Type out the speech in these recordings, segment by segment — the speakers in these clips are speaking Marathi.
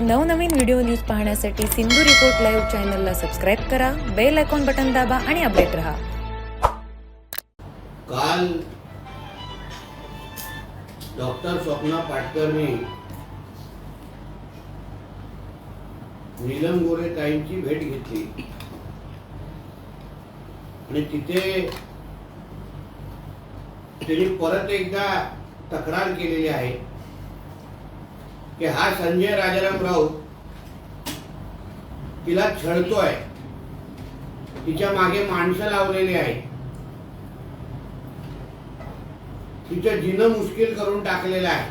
नवनवीन व्हिडिओ न्यूज पाहण्यासाठी सिंधू रिपोर्ट लाईव्ह चॅनलला सबस्क्राईब करा बेल आयकॉन बटन दाबा आणि अपडेट रहा. काल डॉक्टर स्वप्ना पाटकरनी नीलम गोरे ताईंची भेट घेतली. आणि तिथे त्यांनी परत एकदा तक्रार केलेली आहे. की हा संजय राजाराम राऊत तिला छळतोय. तिच्यामागे माणसं लावलेली आहेत. तिचं जिन मुश्किल करून टाकलेलं आहे.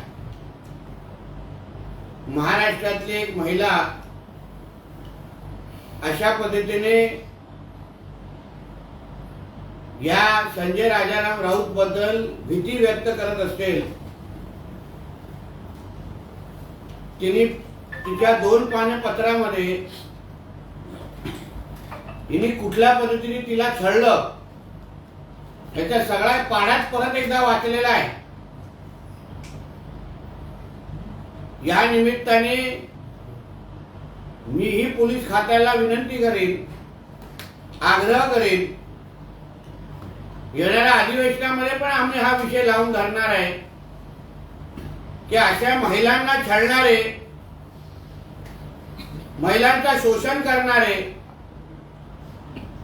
महाराष्ट्रातली एक महिला अशा पद्धतीने या संजय राजाराम राऊत बद्दल भीती व्यक्त करत असेल तिने तिच्या दोन पाने पत्रामध्ये हिने कुठल्या पद्धतीने तिला छळलं त्याच्या सगळ्या पाण्यात परत एकदा वाचलेला आहे. या निमित्ताने मी ही पोलीस खात्याला विनंती करेन आग्रह करेन. येणाऱ्या अधिवेशनामध्ये पण आम्ही हा विषय लावून धरणार आहे. की अशा महिलांना छळणारे महिलांचा शोषण करणारे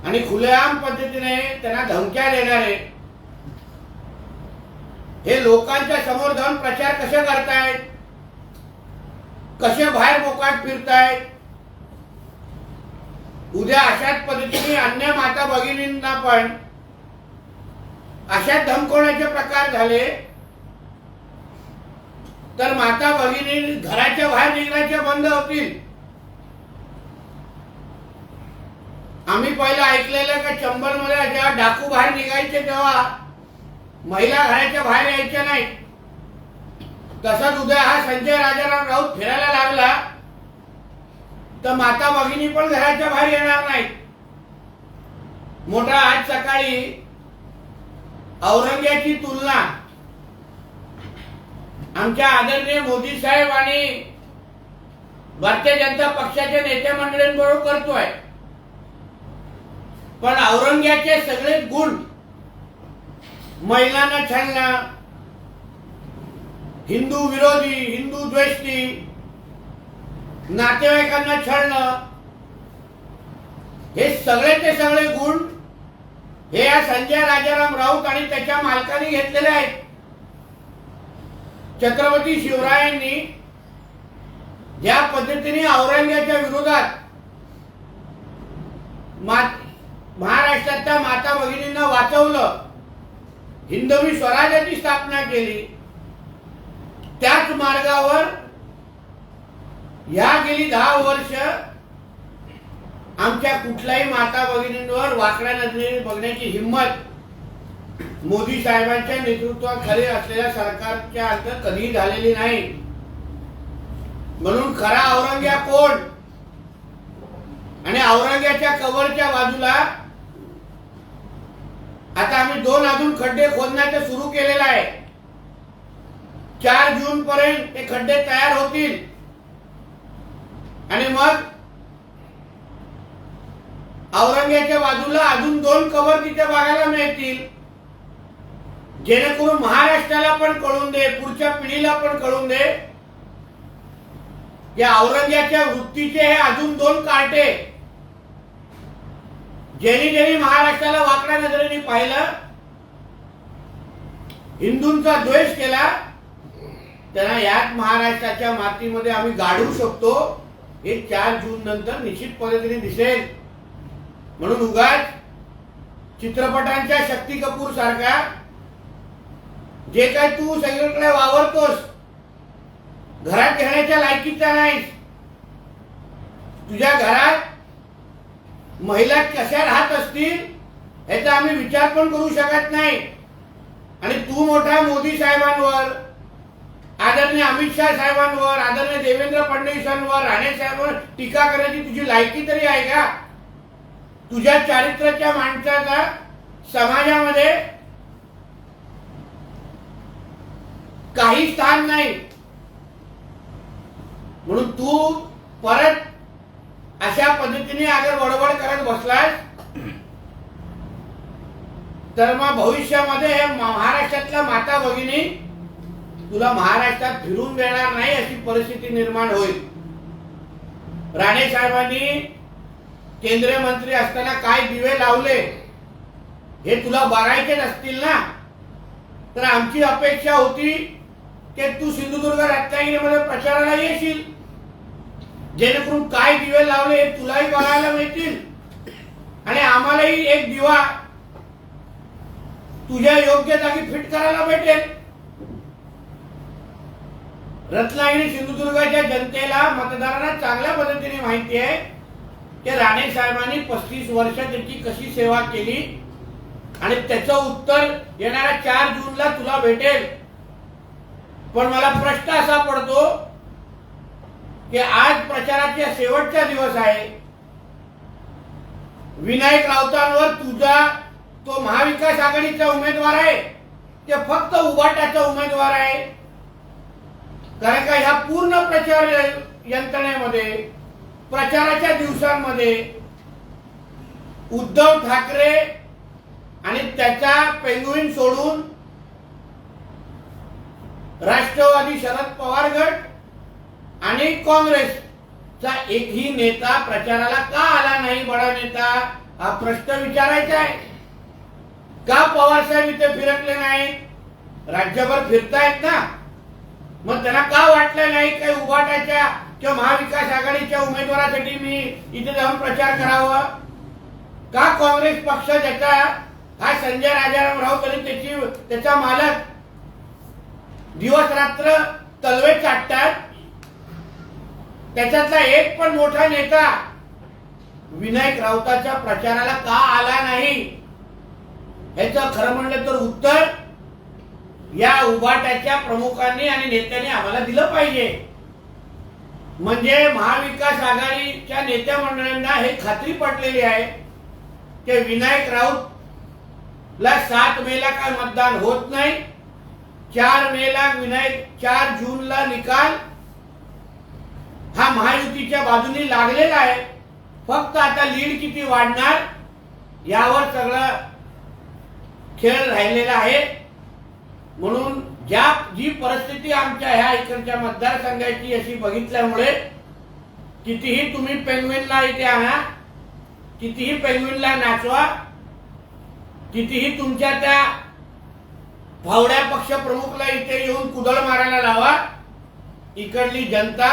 आणि खुलेआम पद्धतीने त्यांना धमक्या देणारे हे लोकांच्या समोर जाऊन प्रचार कसे करतायत? कसे बाहेर मोकाट फिरतायत? उद्या अशाच पद्धतीने अन्य माता भगिनींना पण अशा धमकवण्याचे प्रकार झाले तर माता भगिनी घराच्या बाहेर निघण्याच्या बंद होतील. आम्ही पहिलं ऐकलेलं का चंबलमध्ये जेव्हा डाकू बाहेर निघायचे तेव्हा महिला घराच्या बाहेर यायच्या नाही. तसंच उद्या हा संजय राजाराम राऊत फिरायला लागला. तर माता भगिनी पण घराच्या बाहेर येणार नाही मोठा आज सकाळी औरंग्याची तुलना आमच्या आदरणीय मोदी साहेब आणि भारतीय जनता पक्षाच्या नेत्या मंडळींबरोबर करतोय. पण औरंग्याचे सगळे गुण महिलांना छळणं हिंदू विरोधी हिंदू द्वेष्टी नातेवाईकांना छळणं हे सगळे ते सगळे गुण हे या संजय राजाराम राऊत आणि त्याच्या मालकाने घेतलेले आहेत. छत्रपती शिवरायांनी ज्या पद्धतीने औरंग्याच्या विरोधात महाराष्ट्रातल्या माता भगिनींना वाचवलं हिंदवी स्वराज्याची स्थापना केली त्याच मार्गावर या गेली दहा वर्ष आमच्या कुठल्याही माता भगिनींवर वाकड्या नजरेने बघण्याची हिंमत मोदी साहेबांच्या नेतृत्वाखाली असलेल्या सरकारच्या अंतर कधीही झालेली नाही. म्हणून खरा औरंग्या कोण? आणि औरंग्याच्या कवरच्या बाजूला आता आम्ही दोन अजून खड्डे खोदण्याचं सुरू केलेलं आहे. चार जून पर्यंत ते खड्डे तयार होतील. आणि मग औरंग्याच्या बाजूला अजून दोन कवर तिथे बघायला मिळतील. जेणेकरून महाराष्ट्राला पण कळून दे पुढच्या पिढीला पण कळून दे. या औरंग्याच्या वृत्तीचे हे अजून दोन कार्टे ज्यांनी ज्यांनी महाराष्ट्राला वाकड्या नजरेने पाहिलं हिंदूंचा द्वेष केला त्यांना याच महाराष्ट्राच्या मातीमध्ये आम्ही गाडू शकतो हे चार जून नंतर निश्चित पद्धतीने दिसेल. म्हणून उगाच चित्रपटांच्या शक्ती कपूर सारख्या जे काय तू सगळीकडे वावरतोस घरात घेण्याच्या लायकीचा नाहीस. तुझ्या घरात महिला कशा राहत असतील याचा आम्ही विचार पण करू शकत नाही. आणि तू मोठा मोदी साहेबांवर आदरणीय अमित शाह साहेबांवर आदरणीय देवेंद्र फडणवीसांवर राणे साहेबांवर टीका करण्याची तुझी लायकी तरी आहे का? तुझ्या चारित्र्याच्या माणसाचा समाजामध्ये काही स्थान नाही. म्हणून तू परत अशा पद्धतीने अगर वडवड करत बसलास तर मग भविष्यामध्ये महाराष्ट्रातल्या माता भगिनी तुला महाराष्ट्रात फिरून देणार नाही अशी परिस्थिती निर्माण होईल. राणे साहेबांनी केंद्रीय मंत्री असताना काय दिवे लावले हे तुला बरायचे नसतील ना? तर आमची अपेक्षा होती की तू सिंधुदुर्ग रत्नागिरीमध्ये प्रचाराला येशील. जेणेकरून काय दिवे लावले हे तुलाही बघायला मिळतील. आणि आम्हालाही एक दिवा तुझ्या योग्य जागी फिट करायला भेटेल. रत्नागिरी सिंधुदुर्गाच्या जनतेला मतदारांना चांगल्या पद्धतीने माहिती आहे की राणे साहेबांनी पस्तीस वर्ष त्याची कशी सेवा केली आणि त्याचं उत्तर येणाऱ्या चार जूनला तुला भेटेल. पण मला प्रश्न असा पडतो की आज प्रचाराच्या शेवटचा दिवस आहे. विनायक राऊतांवर तुझा तो महाविकास आघाडीचा उमेदवार आहे. ते फक्त उभाटाचा उमेदवार आहे. कारण का ह्या पूर्ण प्रचार यंत्रणेमध्ये प्रचाराच्या दिवसांमध्ये उद्धव ठाकरे आणि त्याचा पेंगुईन सोडून राष्ट्रवादी शरद पवार गट आणि काँग्रेसचा एकही नेता प्रचाराला का आला नाही बडा नेता? हा प्रश्न विचारायचा आहे. का पवार साहेब इथे फिरकले नाही? राज्यभर फिरतायत ना? मग त्यांना का वाटलं नाही काही उभाटाच्या किंवा महाविकास आघाडीच्या उमेदवारासाठी मी इथे जाऊन प्रचार करावा? का काँग्रेस पक्ष ज्याचा हा संजय राजाराम कधी त्याची त्याचा मालक दिवस रात्र तलवे चाटतात. त्याच्यातला एक पण मोठा नेता विनायक राऊताच्या प्रचाराला का आला नाही? ह्याच खरं म्हणलं तर उत्तर या उभाट्याच्या प्रमुखांनी आणि नेत्यांनी आम्हाला दिलं पाहिजे. म्हणजे महाविकास आघाडीच्या नेत्या मंडळांना हे खात्री पटलेली आहे की विनायक राऊत ला सात मेला काय मतदान होत नाही? चार मेला विनायक चार जूनला निकाल. हा महायुतीच्या बाजूने लागलेला आहे. फक्त आता लीड किती वाढणार यावर सगळं खेळ राहिलेला आहे. म्हणून ज्या जी परिस्थिती आमच्या ह्या इकडच्या मतदारसंघाची अशी बघितल्यामुळे कितीही तुम्ही पेंग्विनला इथे आणा कितीही पेंग्विनला नाचवा कितीही तुमच्या त्या भावड्या पक्ष प्रमुखला इथे येऊन कुदळ मारायला लावा. इकडली जनता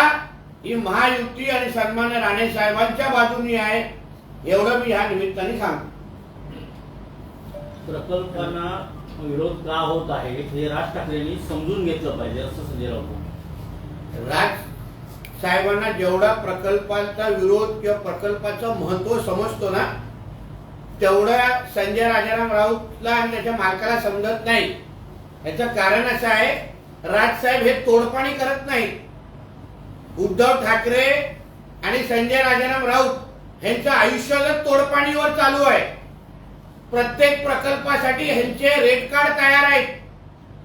ही महायुती आणि सन्मान्य राणे साहेबांच्या बाजूनी आहे. एवढं मी ह्या निमित्ताने सांगतो. प्रकल्पांना विरोध का होत आहे हे राज ठाकरेंनी समजून घेतलं पाहिजे असं संजय राऊत. राज साहेबांना जेवढा प्रकल्पाचा विरोध किंवा प्रकल्पाचं महत्त्व समजतो ना तेवढा संजय राजाराम राऊतला आणि त्याच्या मालकाला समजत नाही. याचं कारण असं आहे राज साहेब हे तोडपाणी करत नाही उद्धव ठाकरे आणि संजय राजाराम राऊत यांचं आयुष्याला तोडपाणीवर चालू आहे. प्रत्येक प्रकल्पासाठी ह्यांचे रेट कार्ड तयार आहेत.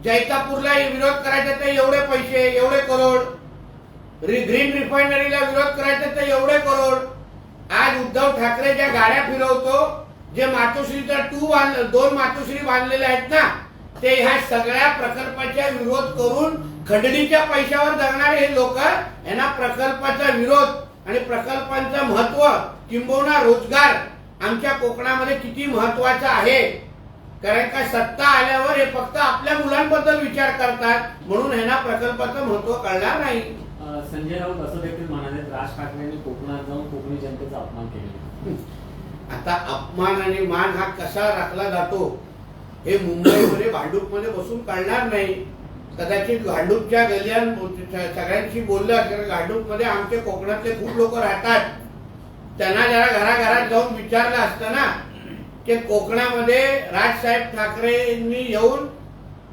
जैतापूरला विरोध करायचा तर एवढे पैसे एवढे करोड. रि- ग्रीन रिफायनरीला विरोध करायचा तर एवढे करोड. आज उद्धव ठाकरे ज्या गाड्या फिरवतो जे मातोश्रीचा टू बांध दोन मातोश्री बांधलेले आहेत ना ते ह्या सगळ्या प्रकल्पाचा विरोध करून खंडणीच्या पैशावर जगणारे हे लोक यांना प्रकल्पाचा विरोध आणि प्रकल्पांचं महत्त्व किंबहुना रोजगार आमच्या कोकणामध्ये किती महत्त्वाचा आहे. कारण का सत्ता आल्यावर हे फक्त आपल्या मुलांबद्दल विचार करतात म्हणून ह्यांना प्रकल्पाचं महत्त्व कळणार नाही. संजय राऊत असं देखील म्हणाले राज ठाकरेंनी कोकणात जाऊन कोकणी जनतेचा अपमान केलेला आता अपमान आणि मान हा कसा राखला जातो हे मुंबईमध्ये भांडूपमध्ये बसून कळणार नाही. कदाचित भांडूपच्या गल्ल्यां सगळ्यांशी बोललं तर भांडूपमध्ये आमचे कोकणातले खूप लोक राहतात. त्यांना जरा घराघरात जाऊन विचारलं असतं ना की कोकणामध्ये राजसाहेब ठाकरेंनी येऊन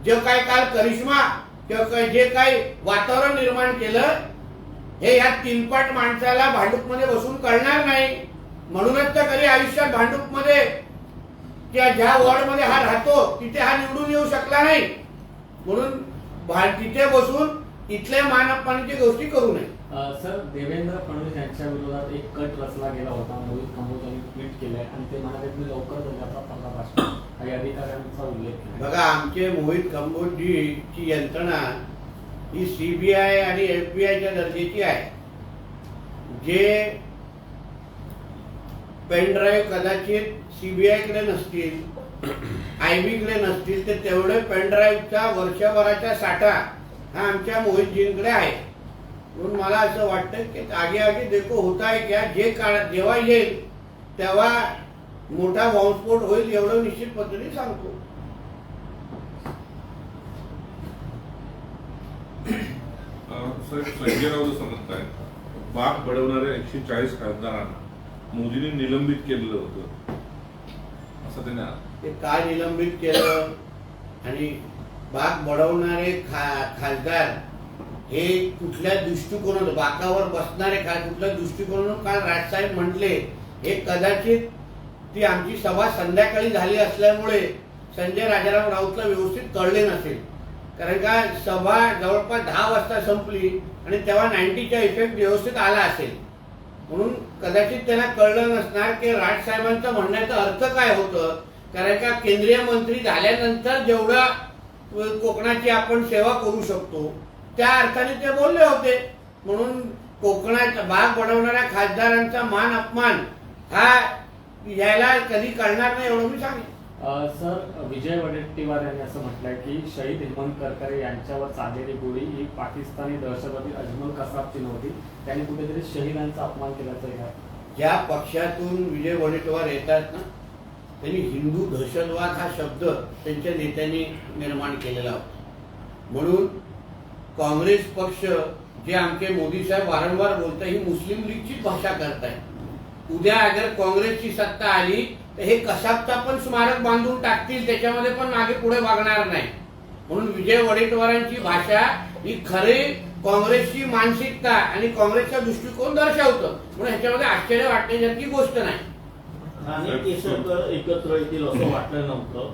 जे काय काल करिश्मा किंवा जे काही वातावरण निर्माण केलं हे या तीनपाट माणसाला भांडूपमध्ये बसून कळणार नाही. म्हणूनच तर कधी आयुष्यात भांडूपमध्ये किंवा ज्या वॉर्डमध्ये हा राहतो तिथे हा निवडून येऊ शकला नाही. म्हणून तिथे बसून इथल्या मान अपमानाची गोष्टी करू नये. सर देवेंद्र फडणवीस यांच्या विरोधात एक कट रचला गेला होता मोहित कंबोज यांनी ट्विट केलंय आणि ते म्हणाले की लवकरच त्याचा पर्दाफाश करू. काही अधिकाऱ्यांचा उल्लेख बघा आमचे मोहित कंबोजी ची यंत्रणा ही सीबीआय आणि एफबीआयच्या दर्जाची आहे. जे पेन ड्राईव्ह कदाचित सीबीआयकडे नसतील आयकडे नसतील तर तेवढे पेनड्राईव्हचा वर्षभराचा साठा हा आमच्या मोहितजींकडे आहे. म्हणून मला असं वाटतं की आगे आगे देखो होता आहे क्या जे काळ जेव्हा येईल तेव्हा मोठा बॉम्बस्फोट होईल एवढं निश्चित पद्धतीने सांगतो. सर संजय राऊत असं म्हणतायत बाग बडवणाऱ्या एकशे चाळीस खासदारांना मोदींनी निलंबित केलेलं होतं. असं त्यांनी ते काय निलंबित केलं आणि बाग बडवणारे खा खासदार हे कुठल्या दृष्टिकोनात बाकावर बसणारे काय कुठल्या दृष्टिकोनातून काल राजसाहेब म्हटले हे कदाचित ती आमची सभा संध्याकाळी झाली असल्यामुळे संजय राजाराम राऊतला व्यवस्थित कळले नसेल. कारण का सभा जवळपास दहा वाजता संपली आणि तेव्हा नाईन्टीचा इफेक्ट व्यवस्थित आला असेल. म्हणून कदाचित त्यांना कळलं नसणार की राजसाहेबांचं म्हणण्याचा अर्थ काय होतं. कारण का केंद्रीय मंत्री झाल्यानंतर जेवढा कोकणाची आपण सेवा करू शकतो त्या अर्थाने ते बोलले होते. म्हणून कोकणात भाग बनवणाऱ्या खासदारांचा मान अपमान हा यायला कधी कळणार नाही एवढं मी सांगेन. सर विजय वडेट्टीवार यांनी असं म्हटलंय की शहीद हेमंत करकरे यांच्यावर चाललेली गोळी ही पाकिस्तानी दहशतवादी अजमल कसाबची नव्हती. त्यांनी कुठेतरी शहीदांचा अपमान केल्याचं या ज्या पक्षातून विजय वडेट्टीवार येतात ना? त्यांनी हिंदू दहशतवाद हा शब्द त्यांच्या नेत्यांनी निर्माण केलेला होता. म्हणून काँग्रेस पक्ष जे आमचे मोदी साहेब वारंवार बोलतात ही मुस्लिम लीगचीच भाषा करताय उद्या अगर काँग्रेसची सत्ता आली तर हे कसाबचा पण स्मारक बांधून टाकतील त्याच्यामध्ये पण मागे पुढे वागणार नाही. म्हणून विजय वडेट्टीवारांची भाषा ही खरे काँग्रेसची मानसिकता आणि काँग्रेसचा दृष्टिकोन दर्शवतं. म्हणून ह्याच्यामध्ये आश्चर्य वाटण्यासारखी गोष्ट नाही. आणि केसरकर एकत्र येतील असं वाटलं नव्हतं.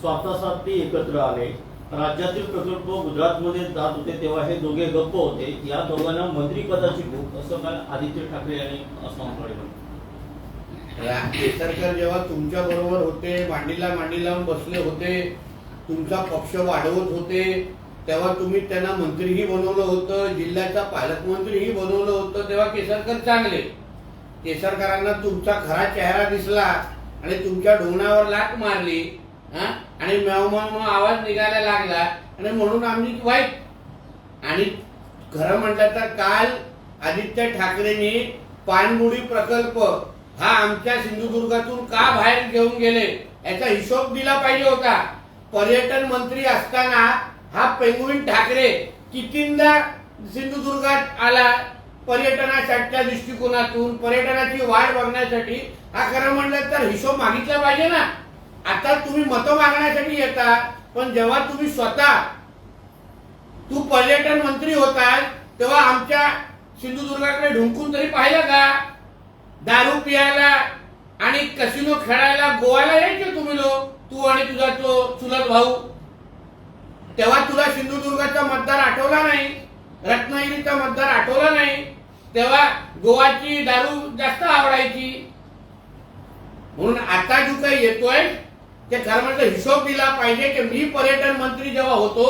स्वतःसाठी ते एकत्र आले. राज्यातील प्रकल्प गुजरातमध्ये जात होते तेव्हा हे दोघे गप्प होते. या दोघांना मंत्रीपदाची भूक असं काल आदित्य ठाकरे यांनी असं म्हटलं. केसरकर जेव्हा तुमच्या बरोबर होते मांडीला मांडी लावून बसले होते तुमचा पक्ष वाढवत होते तेव्हा तुम्ही त्यांना मंत्रीही बनवलं होतं जिल्ह्याचा पालकमंत्रीही बनवलं होतं तेव्हा केसरकर चांगले. केसरकरांना तुमचा खरा चेहरा दिसला आणि तुमच्या डोंगणावर लाट मारली हा? आणि म्याव आवाज निघायला लागला. आणि म्हणून आम्ही वाईट. आणि खरं म्हटलं तर काल आदित्य ठाकरेंनी पाणबुडी प्रकल्प हा आमच्या सिंधुदुर्गातून का बाहेर घेऊन गेले? याचा हिशोब दिला पाहिजे होता. पर्यटन मंत्री असताना हा पेंगुईन ठाकरे कितींदा सिंधुदुर्गात आला? पर्यटनासाठीच्या दृष्टिकोनातून पर्यटनाची वाढ बघण्यासाठी. हा खरं म्हणलं तर हिशोब मागितला पाहिजे ना. आता तुम्ही मतं मागण्यासाठी येता पण जेव्हा तुम्ही स्वतः तू पर्यटन मंत्री होता तेव्हा आमच्या सिंधुदुर्गाकडे ढुंकून तरी पाहिलं का? दारू पियाला आणि कसिनो खेळायला गोव्याला यायचे तुम्ही लोक. तू आणि तुझा तो चुलत भाऊ. तेव्हा तुला सिंधुदुर्गाचा मतदार आठवला नाही रत्नागिरीचा मतदार आठवला नाही. तेव्हा गोवाची दारू जास्त आवडायची. म्हणून आता जो काही येतोय ते खरं म्हणजे हिशोब दिला पाहिजे की मी पर्यटन मंत्री जेव्हा होतो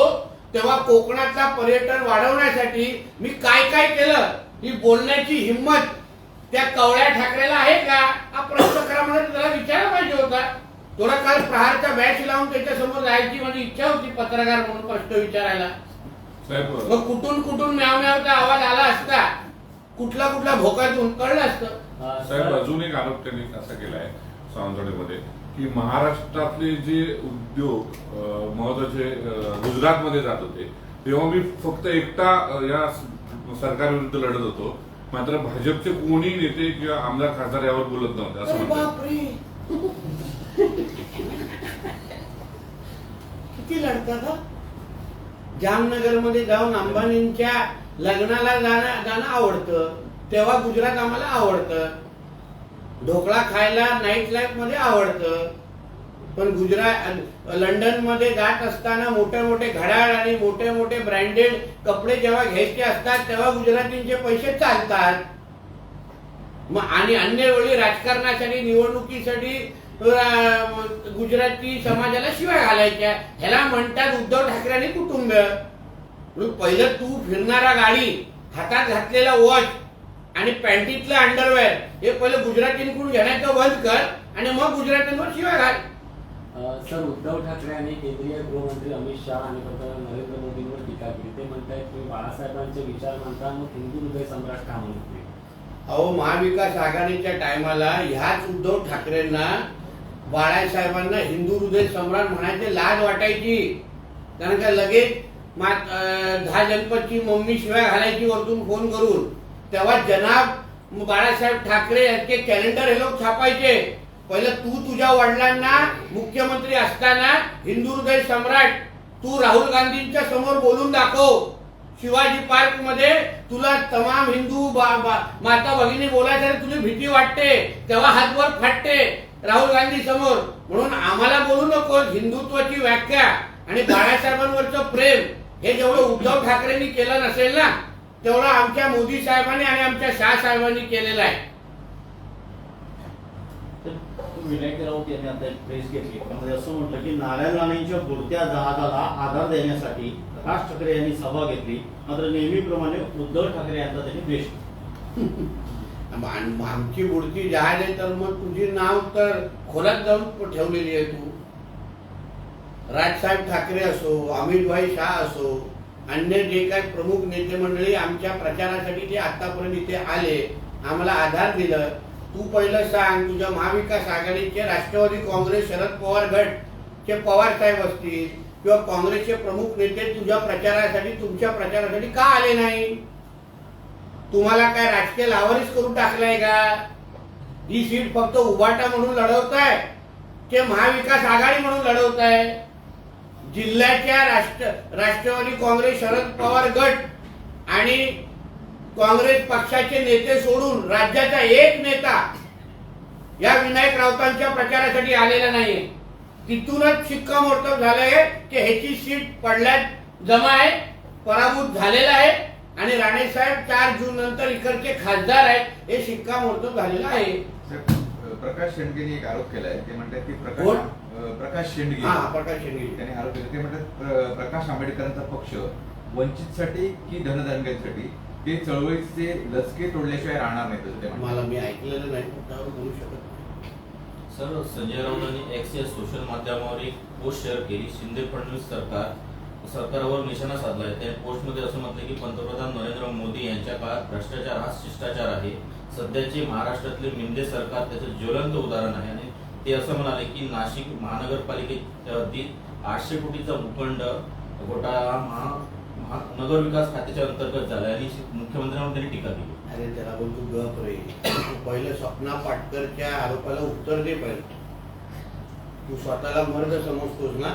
तेव्हा कोकणातला पर्यटन वाढवण्यासाठी मी काय काय केलं ही बोलण्याची हिंमत त्या कवळ्या ठाकरेला आहे का? हा प्रश्न खरा म्हणजे त्याला विचारला पाहिजे होता. थोडा काल प्रहारचा बॅच लावून त्याच्यासमोर जायची माझी इच्छा होती पत्रकार म्हणून प्रश्न विचारायला. साहेब मग कुठून कुठून म्याव म्यावचा आवाज आला असता? कुठला कुठला भोकातून कळलं असतं? साहेब सर, अजून एक आरोप त्यांनी असा केलाय सावंतवाडीमध्ये की महाराष्ट्रातले जे उद्योग महत्त्वाचे गुजरातमध्ये जात होते तेव्हा मी फक्त एकटा या सरकारविरुद्ध लढत होतो. मात्र भाजपचे कोणी नेते किंवा आमदार खासदार यावर बोलत नव्हते असं म्हणतात. बापरे. किती लढतात हा? जामनगरमध्ये जाऊन अंबानींच्या लग्नाला जाणं जाणं आवडतं. तेव्हा गुजरात आम्हाला आवडतं. ढोकळा खायला नाईट लाईफमध्ये आवडतं. पण गुजरात लंडनमध्ये जात असताना मोठे मोठे घड्याळ आणि मोठे मोठे ब्रँडेड कपडे जेव्हा घ्यायचे असतात तेव्हा गुजरातींचे पैसे चालतात. मग आणि अन्य वेळी राजकारणासाठी निवडणुकीसाठी गुजराती समाजाला शिवाय घालायच्या. ह्याला म्हणतात उद्धव ठाकरे आणि कुटुंब. पहिलं तू फिरणारा गाडी हातात घातलेला वॉच आणि पॅन्टीतलं अंडरवेअर हे पहिलं गुजरातींकडून घेण्याचं बंद कर आणि मग गुजरातींवर शिवाय घाल. सर उद्धव ठाकरे आणि केंद्रीय गृहमंत्री अमित शहा आणि पंतप्रधान नरेंद्र मोदींवर टीका केली. ते म्हणतायत तुम्ही बाळासाहेबांचे विचार म्हणता मग हिंदू हृदय सम्राट का म्हणत अहो महाविकास आघाडीच्या टायमाला ह्याच उद्धव ठाकरेंना बाळासाहेबांना हिंदू हृदय सम्राट म्हणायचे लाज वाटायची. कारण का लगेच मा- दहा जनपदची मम्मी शिवाय घालायची वरतून फोन करून. तेव्हा जनाब बाळासाहेब ठाकरे यांचे कॅलेंडर हे लोक छापायचे. पहिलं तू तुझ्या वडिलांना मुख्यमंत्री असताना हिंदू हृदय सम्राट तू राहुल गांधींच्या समोर बोलून दाखव. शिवाजी पार्कमध्ये तुला तमाम हिंदू बा- बा- माता भगिनी बोलायचं तुझी भीती वाटते. तेव्हा हातवर फाटते राहुल गांधी समोर. म्हणून आम्हाला बोलू नको हिंदुत्वाची व्याख्या आणि बाळासाहेबांवरचं प्रेम. हे जेवढं उद्धव ठाकरेंनी केलं नसेल ना तेवढं आमच्या मोदी साहेबांनी आणि आमच्या शाह साहेबांनी केलेलं आहे. विनायक राऊत यांनी आता एक प्रेस घेतली. त्यामध्ये असं म्हटलं की नारायण राणेंच्या बुडत्या जहाजाला आधार देण्यासाठी राज ठाकरे यांनी सभा घेतली. मात्र नेहमीप्रमाणे उद्धव ठाकरे यांचा त्यांनी द्वेष आमची बुडती जहाज आहे तर मग तुझी नाव तर खोलात जाऊन ठेवलेली आहे तू. राजसाहेब ठाकरे असो अमितभाई शाह असो अन्य जे काही प्रमुख नेते मंडळी आमच्या प्रचारासाठी जे आतापर्यंत इथे आले. आम्हाला आधार दिलं. तू पहिलं सांग तुझ्या महाविकास आघाडीचे राष्ट्रवादी काँग्रेस शरद पवार गट चे पवार साहेब असतील किंवा काँग्रेसचे प्रमुख नेते तुझ्या प्रचारासाठी तुमच्या प्रचारासाठी का आले नाही? तुम्हाला काय राजकीय लावारीस करून टाकलाय का? ही सीट फक्त उभाटा म्हणून लढवताय ते महाविकास आघाडी म्हणून लढवताय? जिल्ह्याच्या राष्ट्र राष्ट्रवादी काँग्रेस शरद पवार गट आणि काँग्रेस पक्षाचे नेते सोडून राज्याचा एक नेता या विनायक राऊतांच्या प्रचारासाठी आलेला नाहीये. तिथूनच शिक्कामोर्तब झालंय की ह्याची सीट पडल्यात जमा आहे पराभूत झालेला आहे आणि राणेसाहेब चार जून नंतर इकडचे खासदार आहेत हे शिक्कामोर्तब झालेलं आहे. प्रकाश शेंडगेने एक आरोप केलाय. ते म्हणतात की प्रकाश प्रकाश शेंडगे. हा प्रकाश शेंडगे. त्यांनी आरोप केला ते म्हणतात प्र- प्रकाश आंबेडकरांचा पक्ष. वंचितसाठी की धनधानग्यांसाठी ते चळवळीचे लचके तोडल्याशिवाय राहणार नाही तसं ते म्हणतात. मला मी ऐकलेलं नाही त्यावर बोलू शकत नाही. सर संजय राऊतांनी एक्स या सोशल माध्यमावर एक पोस्ट शेअर केली. शिंदे फडणवीस सरकार सरकारवर निशाणा साधलाय. त्या पोस्टमध्ये असं म्हटलं की पंतप्रधान नरेंद्र मोदी यांच्या काळात भ्रष्टाचार हा शिष्टाचार आहे. सध्याचे महाराष्ट्रातले मिंदे सरकार त्याचं ज्वलंत उदाहरण आहे. आणि ते असं म्हणाले की नाशिक महानगरपालिकेच्या हद्दीत आठशे कोटीचा भूखंड घोटाळा हा महा महा- नगरविकास खात्याच्या अंतर्गत झाला आणि मुख्यमंत्र्यांवर त्यांनी टीका केली. अरे त्याला बोल तू गप रे. तू पहिलं स्वप्ना पाटकरच्या आरोपाला उत्तर दे पहिलं. तू स्वतःला मर्द समजतोस ना?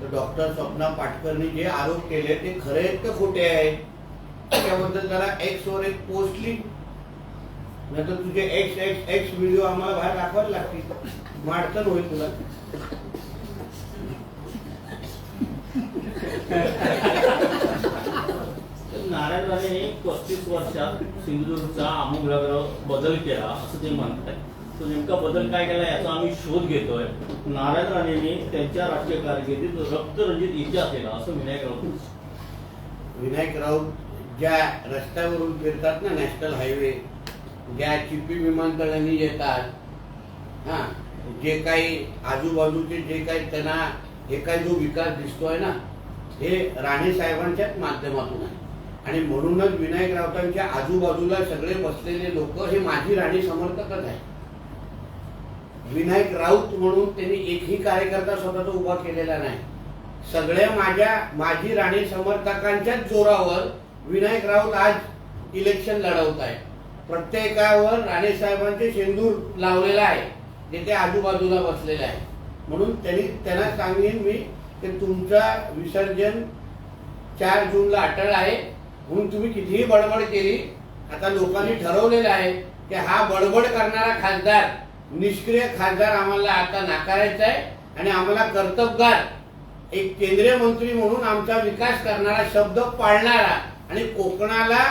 तर डॉक्टर स्वप्ना पाटकरनी जे आरोप केले ते खरे आहेत का खोटे आहेत? त्याबद्दल जरा एक्स वर एक पोस्ट लिह. नाही तर तुझे एक्स एक्स एक्स व्हिडिओ आम्हाला बाहेर दाखवायला लागतील. अडचण होईल तुला. नारायण राणे पस्तीस वर्षात सिंधुदुर्गचा आमूलाग्र बदल केला असं ते म्हणतात तो नेमका बदल काय केला याचा आम्ही शोध घेतोय. नारायण राणेंनी त्यांच्या राजकीय कारकिर्दीत रक्तरंजित इतिहास केला असं विनायक राऊत विनायक राऊत ज्या रस्त्यावरून फिरतात ना नॅशनल हायवे ज्या चिपी विमानतळांनी येतात हा जे काही आजूबाजूचे जे काही त्यांना हे काही जो विकास दिसतोय ना हे राणे साहेबांच्याच माध्यमातून आहे. आणि म्हणूनच विनायक राऊतांच्या आजूबाजूला सगळे बसलेले लोक हे माझी राणी समर्थकच आहे विनायक राऊत म्हणून त्यांनी एकही कार्यकर्ता स्वतःचा उभा केलेला नाही. सगळ्या माझ्या माझी राणी समर्थकांच्याच जोरावर विनायक राऊत आज इलेक्शन लढवत आहे प्रत्येकावर राणे साहेबांचे शेंदूर लावलेला आहे. जे ते आजूबाजूला बसलेले आहे म्हणून त्यांनी त्यांना सांगेन मी की तुमचा विसर्जन चार जूनला अटळ आहे. म्हणून तुम्ही कितीही बडबड केली आता लोकांनी ठरवलेलं आहे की हा बडबड करणारा खासदार निष्क्रिय खासदार आम्हाला आता नाकारायचा आहे आणि आम्हाला कर्तबगार एक केंद्रीय मंत्री म्हणून आमचा विकास करणारा शब्द पाळणारा आणि कोकणाला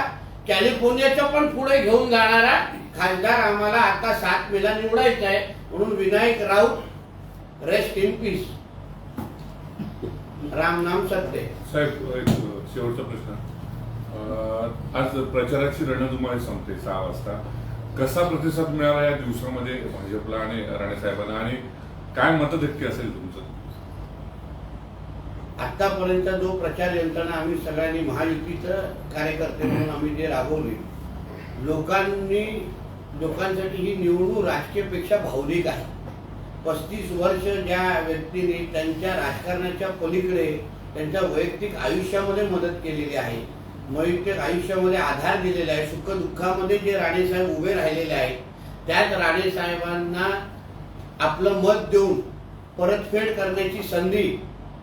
कॅलिफोर्नियाच्या पण पुढे घेऊन जाणारा खासदार आम्हाला आता सात मेला निवडायचा आहे. म्हणून Vinayak Raut rest in peace Ram नाम सत्य. साहेब शेवटचा प्रश्न. आज प्रचाराची रणधुमाळी संपते सहा वाजता. कसा प्रतिसाद मिळाला या दिवसामध्ये भाजपला आणि राणे साहेबांना आणि काय मतधक्की असेल तुमचं? आतापर्यंत जो प्रचार यंत्रणा आम्ही सगळ्यांनी महायुतीचं कार्यकर्ते म्हणून आम्ही जे राबवले लोकांनी लोकांसाठी ही निवडणूक राजकीयपेक्षा भावनिक आहे. पस्तीस वर्ष ज्या व्यक्तीने त्यांच्या राजकारणाच्या पलीकडे त्यांच्या वैयक्तिक आयुष्यामध्ये मदत केलेली आहे वैयक्तिक आयुष्यामध्ये आधार दिलेला आहे. सुख दुःखामध्ये जे राणेसाहेब उभे राहिलेले आहेत त्याच राणेसाहेबांना आपलं मत देऊन परतफेड करण्याची संधी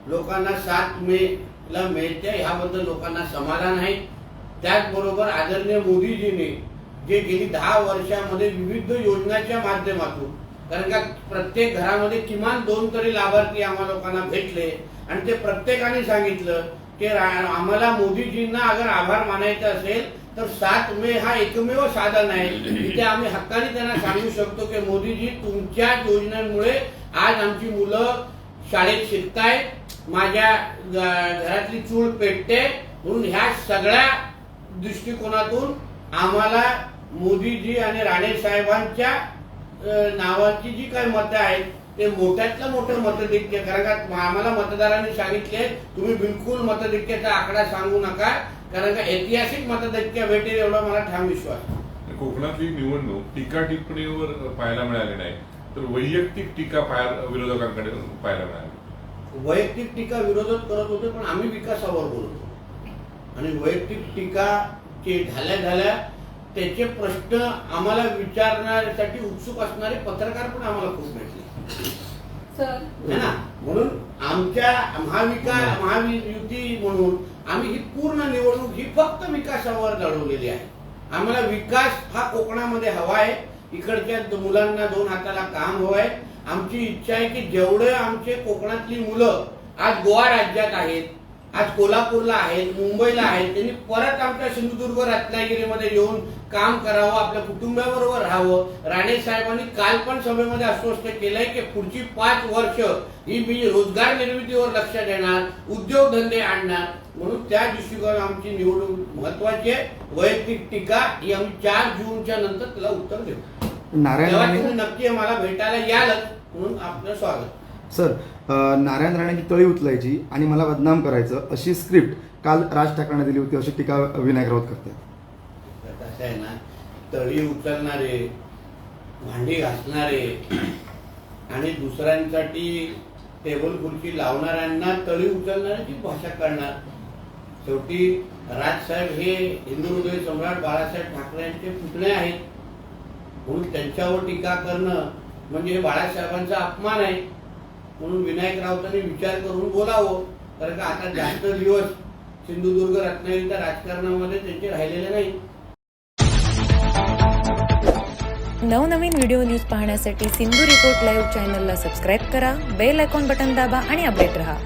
लोकांना सात मे ला मिळते. ह्याबद्दल लोकांना समाधान आहे. त्याचबरोबर आदरणीय मोदीजीने जे गेली दहा वर्षामध्ये विविध योजनाच्या माध्यमातून कारण का प्रत्येक घरामध्ये किमान दोन तरी लाभार्थी आम्हा लोकांना भेटले आणि ते प्रत्येकाने सांगितलं की आम्हाला मोदीजींना अगर आभार मानायचा असेल तर सात मे हा एकमेव साधन आहे. तिथे आम्ही हक्काने त्यांना सांगू शकतो की मोदीजी तुमच्या योजनांमुळे आज आमची मुलं शाळेत शिकतायत माझ्या घरातली चूळ पेटते म्हणून ह्या सगळ्या दृष्टिकोनातून आम्हाला मोदीजी आणि राणे साहेबांच्या नावाची जी काही मतं आहेत ते मोठ्यातलं मोठं मतधिक्य कारण का आम्हाला मतदारांनी सांगितले तुम्ही बिलकुल मतधिक्याचा आकडा सांगू नका कारण का ऐतिहासिक मतधिक्य भेटेल एवढा मला ठाम विश्वास. आहे. कोकणातली निवडणूक टीका टिप्पणीवर पाहायला मिळाली नाही तर वैयक्तिक टीका विरोधकांकडे पाहायला मिळाली. वैयक्तिक टीका विरोधक करत होते पण आम्ही विकासावर बोलत आणि वैयक्तिक टीका जे झाल्या झाल्या त्याचे प्रश्न आम्हाला विचारण्यासाठी उत्सुक असणारे पत्रकार पण आम्हाला खूप भेटले है ना? म्हणून आमच्या महाविकास महायुती म्हणून आम्ही ही पूर्ण निवडणूक ही फक्त विकासावर लढवलेली आहे. आम्हाला विकास हा कोकणामध्ये हवा आहे. इकडच्या मुलांना दोन हाताला काम हवं आहे आमची इच्छा आहे की जेवढे आमचे कोकणातली मुलं आज गोवा राज्यात आहेत आज कोल्हापूरला आहेत मुंबईला आहेत त्यांनी परत आमच्या सिंधुदुर्ग रत्नागिरीमध्ये येऊन काम करावं आपल्या कुटुंबाबरोबर राहावं. राणे साहेबांनी काल पण सभेमध्ये आश्वस्त केलंय की पुढची पाच वर्ष ही मी रोजगार निर्मितीवर लक्ष देणार उद्योगधंदे आणणार. म्हणून त्या दृष्टिकोन आमची निवडणूक महत्वाची आहे. वैयक्तिक टीका ही आम्ही चार जूनच्या नंतर त्याला उत्तर देऊ. नारायण नक्की मला भेटायला यालच. म्हणून आपलं स्वागत. सर नारायण राणेची तळी उचलायची आणि मला बदनाम करायचं अशी स्क्रिप्ट काल राज ठाकरेंना दिली होती अशी टीका विनायक राऊत करतात. आहे ना तळी उचलणारे भांडी घासणारे आणि दुसऱ्यांसाठी टेबल खुर्ची लावणाऱ्यांना तळी उचलणाऱ्याची भाषा करणार. शेवटी राजसाहेब हे हिंदू हृदय सम्राट बाळासाहेब ठाकरे यांचे पुतळे आहेत. म्हणून त्यांच्यावर टीका करणं म्हणजे बाळासाहेबांचा अपमान आहे. म्हणून विनायक राऊतांनी विचार करून बोलावं. कारण का आता जास्त दिवस सिंधुदुर्ग रत्नागिरीच्या राजकारणामध्ये त्यांचे राहिलेले नाही. नवनवीन व्हिडिओ न्यूज पाहण्यासाठी सिंधू रिपोर्ट लाईव्ह चॅनलला सबस्क्राईब करा बेल आयकॉन बटन दाबा आणि अपडेट रहा.